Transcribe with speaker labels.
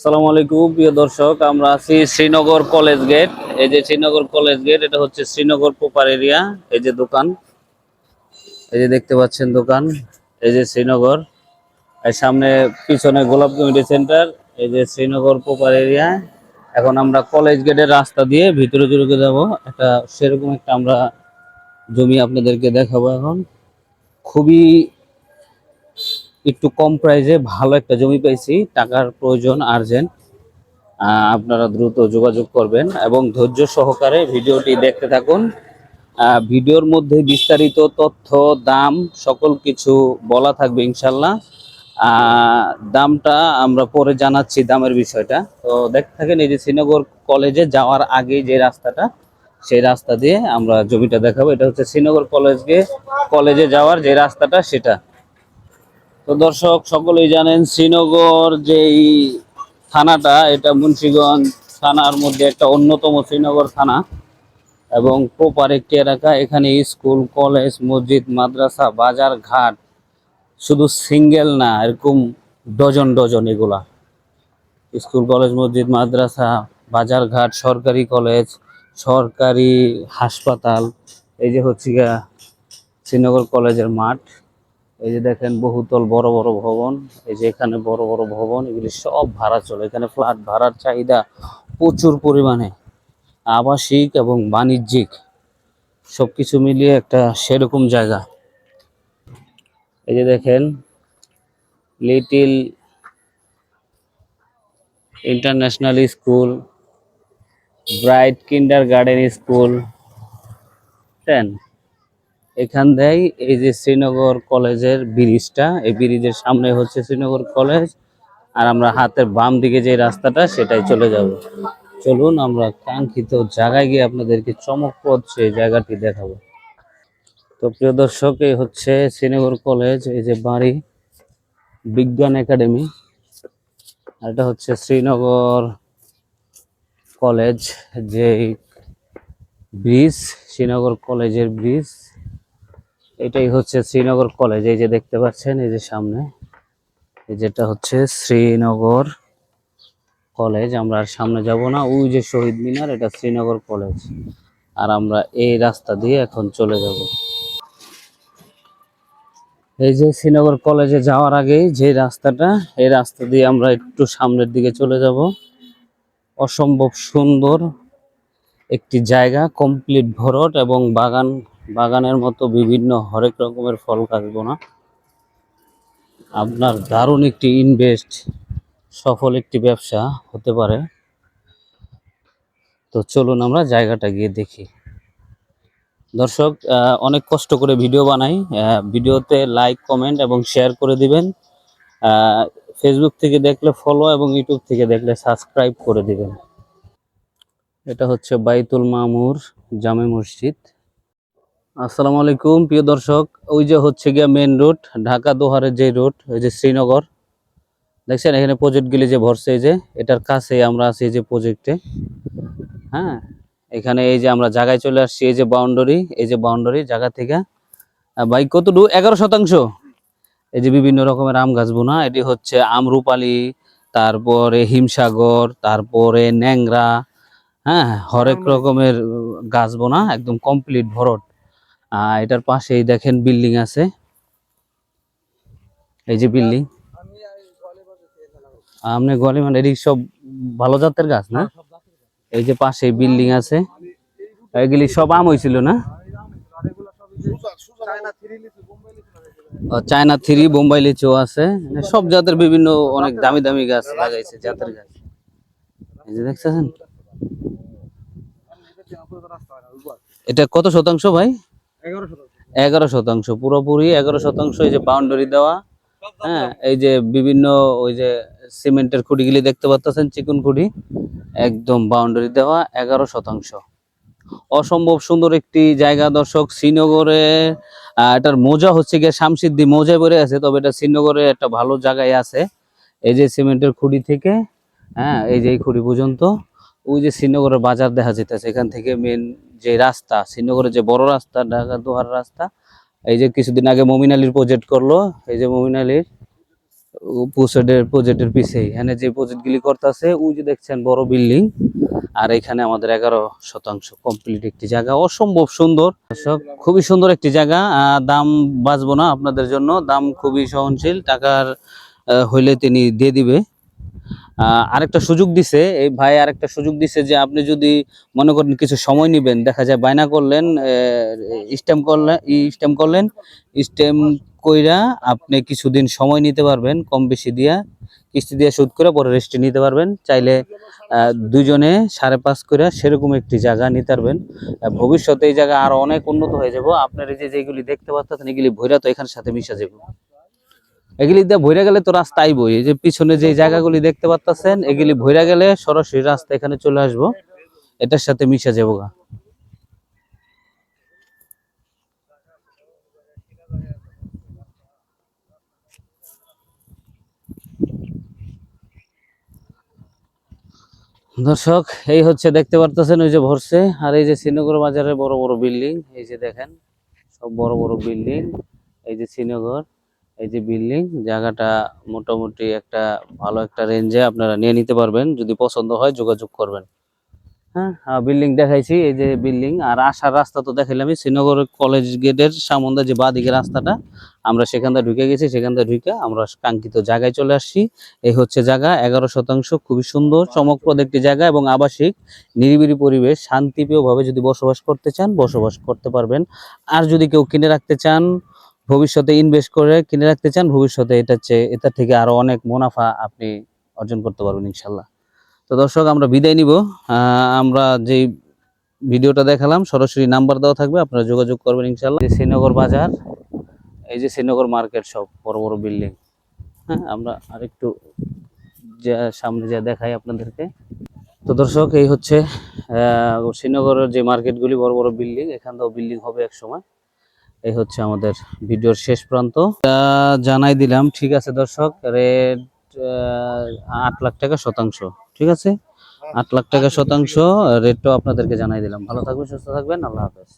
Speaker 1: আসসালামু আলাইকুম, প্রিয় দর্শক, আমরা আছি শ্রীনগর কলেজ গেট। এই যে শ্রীনগর কলেজ গেট, এটা হচ্ছে শ্রীনগর পোপার এরিয়া, এই যে দোকান। এই যে দেখতে পাচ্ছেন দোকান, এই যে শ্রীনগর। এর সামনে পিছনে গোলাপ কমিটি সেন্টার, এই যে শ্রীনগর পোপার এরিয়া। এখন আমরা কলেজ গেটের রাস্তা দিয়ে ভিতরে ঢুকে যাব। একটা সেরকম একটা আমরা জমি আপনাদেরকে দেখাবো এখন। খুবই একটু কম প্রাইসে ভালো একটা জমি পাইছি টাকার প্রয়োজন আর্জেন্ট আপনারা দ্রুত যোগাযোগ করবেন এবং ধৈর্য সহকারে ভিডিওটি দেখতে থাকুন। ভিডিওর মধ্যে বিস্তারিত তথ্য, দাম, সকল কিছু বলা থাকবে ইনশাল্লাহ। দামটা আমরা পরে জানাচ্ছি দামের বিষয়টা। তো দেখতে থাকেন, এই যে শ্রীনগর কলেজে যাওয়ার আগে যে রাস্তাটা, সেই রাস্তা দিয়ে আমরা জমিটা দেখাবো। এটা হচ্ছে শ্রীনগর কলেজকে কলেজে যাওয়ার যে রাস্তাটা, সেটা। তো দর্শক, সকলেই জানেন শ্রীনগর যেই থানাটা, এটা মুন্সিগঞ্জ থানার মধ্যে একটা অন্যতম শ্রীনগর থানা এবং প্রপার একটি এলাকা। এখানে স্কুল, কলেজ, মসজিদ, মাদ্রাসা, বাজার ঘাট শুধু সিঙ্গেল না, এরকম ডজন ডজন এগুলা। স্কুল, কলেজ, মসজিদ, মাদ্রাসা, বাজার ঘাট, সরকারি কলেজ, সরকারি হাসপাতাল, এই যে হচ্ছে শ্রীনগর কলেজের মাঠ। এই যে দেখেন বহুতল বড় বড় ভবন, এই যে এখানে বড় বড় ভবন, এগুলি সব ভাড়া চলে। এখানে ফ্ল্যাট ভাড়ার চাহিদা প্রচুর পরিমাণে। আবাসিক এবং বাণিজ্যিক, সবকিছু মিলিয়ে একটা সেরকম জায়গা। এই যে দেখেন, little international school, bright kindergarten school ten এখান দেয় এই যে শ্রীনগর কলেজের ব্রিজটা, এই ব্রিজের সামনে হচ্ছে শ্রীনগর কলেজ, আর আমরা হাতের বাম দিকে যে রাস্তাটা, সেটাই চলে যাব। চলুন, আমরা কাঙ্ক্ষিত জায়গায় গিয়ে আপনাদেরকে চমকপ্রদ সেই জায়গাটি দেখাবো। তো প্রিয় দর্শক, এই হচ্ছে শ্রীনগর কলেজ, এই যে বাড়ি বিজ্ঞান একাডেমি, আর এটা হচ্ছে শ্রীনগর কলেজ যে ব্রিজ, শ্রীনগর কলেজের ব্রিজ। এটাই হচ্ছে শ্রীনগর কলেজ, এই যে দেখতে পাচ্ছেন, এই যে সামনে, এই যেটা হচ্ছে শ্রীনগর কলেজ। আমরা আর সামনে যাব না, ওই যে শহীদ মিনার, এটা শ্রীনগর কলেজ। আর আমরা এই রাস্তা দিয়ে এখন চলে যাব। এই যে শ্রীনগর কলেজে যাওয়ার আগেই যে রাস্তাটা, এই রাস্তা দিয়ে আমরা একটু সামনের দিকে চলে যাব। অসম্ভব সুন্দর একটি জায়গা, কমপ্লিট ভরট এবং বাগান বাগানের মতো বিভিন্ন হরেক রকমের ফল গাছ বোনা আপনার দারুণ একটি ইনভেস্ট সফল একটি ব্যবসা হতে পারে। তো চলুন আমরা জায়গাটা গিয়ে দেখি। দর্শক অনেক কষ্ট করে ভিডিও বানাই। ভিডিওতে লাইক কমেন্ট এবং শেয়ার করে দিবেন। ফেসবুক থেকে দেখলে ফলো এবং ইউটিউব থেকে দেখলে সাবস্ক্রাইব করে দিবেন। এটা হচ্ছে বাইতুল মামুর জামে মসজিদ। আসসালামু আলাইকুম প্রিয় দর্শক। ওই যে হচ্ছে গিয়া মেন রোড ঢাকা দোহারের যে রোড ওই যে শ্রীনগর। দেখছেন এখানে প্রজেক্টগুলি যে ভরছে এই যে এটার কাছে আমরা আছি এই যে প্রজেক্টে হ্যাঁ এখানে এই যে আমরা জায়গায় চলে আসছি এই যে বাউন্ডারি এই যে বাউন্ডারি জায়গা থেকে। ভাই কতটুকু? এগারো শতাংশ। এই যে বিভিন্ন রকমের আম গাছ বোনা এটি হচ্ছে আমরুপালি তারপরে হিমসাগর তারপরে ন্যাংরা হ্যাঁ হরেক রকমের গাছ বোনা একদম কমপ্লিট ভরট এটার পাশেই দেখেন বিল্ডিং আছে। এই যে বিল্ডিং। আপনি গলি মানে এদিক সব ভালো জাতের গাছ না? এই যে পাশে বিল্ডিং আছে। এগুলি সব আম হয়েছিল না? চায়না থ্রি, বোম্বাই লিচু আছে। সব জাতের বিভিন্ন অনেক দামি দামি গাছ লাগাইছে জাতের গাছ। এই যে দেখছেন এটা কত শতাংশ ভাই? এগারো শতাংশ। পুরোপুরি এগারো শতাংশ এই যে বাউন্ডারি দেওয়া হ্যাঁ এই যে বিভিন্ন ওই যে সিমেন্টের খুঁটিগুলি দেখতে পাচ্ছেন চিকন খুঁটি একদম বাউন্ডারি দেওয়া এগারো শতাংশ। অসম্ভব সুন্দর একটি জায়গা দর্শক শ্রীনগরে এটার মোজা হচ্ছে গিয়ে শামসিদ্দি মোজায় পড়ে আছে তবে এটা শ্রীনগরে একটা ভালো জায়গায় আছে। এই যে সিমেন্টের খুঁটি থেকে হ্যাঁ এই যে এই খুঁটি পর্যন্ত ওই যে শ্রীনগরের বাজার দেখা যেতেছে এখান থেকে মেন যে রাস্তা শ্রীনগরের যে বড় রাস্তা ঢাকা দোহার রাস্তা এই যে কিছুদিন আগে মমিন আলীর প্রজেক্ট করল এই যে মমিন আলীর প্রজেক্টের প্রজেক্টের পিছেই। এখানে যে প্রজেক্ট গুলি করতেছে ওই যে দেখছেন বড় বিল্ডিং আর এখানে আমাদের এগারো শতাংশ কমপ্লিট একটি জায়গা। অসম্ভব সুন্দর। দর্শক, খুবই সুন্দর একটি জায়গা। দাম বাঁচবো না আপনাদের জন্য দাম খুবই সহনশীল। টাকার হইলে তিনি দিয়ে দিবে। আরেকটা সুযোগ দিছে। এই ভাই আরেকটা সুযোগ দিছে যে আপনি যদি মনে করেন কিছু সময় নেবেন, দেখা যায় বায়না করলেন স্ট্যাম্প করলেন স্ট্যাম্প করলেন স্ট্যাম্প কইরা আপনি কিছুদিন সময় নিতে পারবেন, কম বেশি দিয়া, কিস্তি দিয়ে শোধ করে পরে রেস্টে নিতে পারবেন। চাইলে দুজনে সাড়ে পাঁচ করে সেরকম একটি জায়গা নিতে পারবেন। ভবিষ্যতে এই জায়গা আরও অনেক উন্নত হয়ে যাব। আপনার এই যেগুলি দেখতে পাচ্ছেন এগুলি ভৈরা তো এখানের সাথে মিশা যাবে এগুলি দিয়ে ভৈরা গেলে তো রাস্তা আইবই। এই যে পিছনে যে জায়গাগুলি দেখতে পাচ্ছেন এগুলি ভৈরা গেলে সরাসরি রাস্তা এখানে চলে আসব। এটার সাথে মিশা যাব গা। দর্শক, এই হচ্ছে দেখতে পারতেছেন ওই যে ভরছে আর এই যে শ্রীনগর বাজারে বড় বড় বিল্ডিং, এই যে দেখেন, সব বড় বড় বিল্ডিং, এই যে শ্রীনগর। এই যে বিল্ডিং, জায়গাটা মোটামুটি একটা ভালো একটা রেঞ্জে আপনারা নিয়ে নিতে পারবেন। যদি পছন্দ হয়, যোগাযোগ করবেন। হ্যাঁ বিল্ডিং দেখাইছি, এই যে বিল্ডিং। আর আসার রাস্তা তো দেখাইলামই, শ্রীনগর কলেজ গেটের সামনে যে বাঁদিকে রাস্তাটা, আমরা সেখান থেকে ঢুকে গেছি। সেখান থেকে ঢুকে আমরা কাঙ্ক্ষিত জায়গায় চলে আসছি। এই হচ্ছে জায়গা, এগারো শতাংশ, খুবই সুন্দর, চমকপ্রদ একটি জায়গা এবং আবাসিক, নিরিবিলি পরিবেশ, শান্তিপ্রিয়ভাবে যদি বসবাস করতে চান, বসবাস করতে পারবেন। আর যদি কেউ কিনে রাখতে চান ভবিষ্যতে ইনভেস্ট করে কিনে রাখতে চান, ভবিষ্যতে এটা চেয়ে এটা থেকে আরও অনেক মুনাফা আপনি অর্জন করতে পারবেন ইনশাল্লাহ। তো দর্শক, আমরা বিদায় নিব। আমরা যেই ভিডিওটা দেখালাম, সরাসরি নাম্বার দেওয়া থাকবে, আপনারা যোগাযোগ করবেন ইনশাল্লাহ। শ্রীনগর বাজার, এই যে শ্রীনগর মার্কেট সব, বড় বড় বিল্ডিং। হ্যাঁ আমরা আরেকটু যা সামনে যা দেখাই আপনাদেরকে। তো দর্শক, এই হচ্ছে শ্রীনগরের যে মার্কেটগুলি, বড় বড় বিল্ডিং, এখান থেকেও বিল্ডিং হবে এক সময়। এই হচ্ছে আমাদের ভিডিওর শেষ প্রান্ত। জানাই দিলাম, ঠিক আছে দর্শক? রেট আট লাখ টাকা শতাংশ, ঠিক আছে? আট লাখ টাকা শতাংশ রেটটাও আপনাদেরকে জানাই দিলাম। ভালো থাকবেন, সুস্থ থাকবেন, আল্লাহ হাফেজ।